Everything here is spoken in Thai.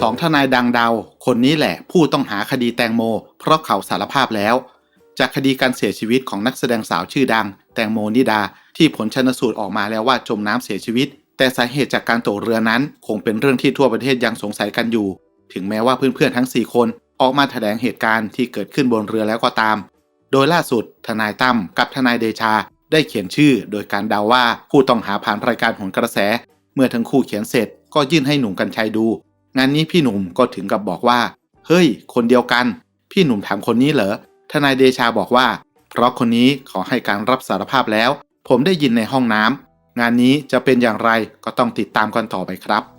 สองทนายดังเดา คนนี้แหละผู้ต้องหาคดีแตงโม เพราะเขาสารภาพแล้ว จากคดีการเสียชีวิตของนักแสดงสาวชื่อดัง แตงโมนิดา ที่ผลชนสูตรออกมาแล้วว่าจมน้ำเสียชีวิต แต่สาเหตุจากการตกเรือนั้น คงเป็นเรื่องที่ทั่วประเทศยังสงสัยกันอยู่ ถึงแม้ว่าเพื่อนๆทั้ง 4 คนออกมาแถลงเหตุการณ์ที่เกิดขึ้นบนเรือแล้วก็ตาม โดยล่าสุด ทนายตั้มกับทนายเดชา ได้เขียนชื่อ โดยการเดาว่าผู้ต้องหาผ่านรายการผลกระแส เมื่อทั้งคู่เขียนเสร็จก็ยื่นให้หนุ่มกัญชัยดู งานนี้พี่หนุ่มก็ถึงกับบอกว่า เฮ้ย คนเดียวกัน พี่หนุ่มถามคนนี้เหรอ ทนายเดชาบอกว่า เพราะคนนี้ขอให้การรับสารภาพแล้ว ผมได้ยินในห้องน้ำงานนี้จะเป็นอย่างไรก็ต้องติดตามกันต่อไปครับ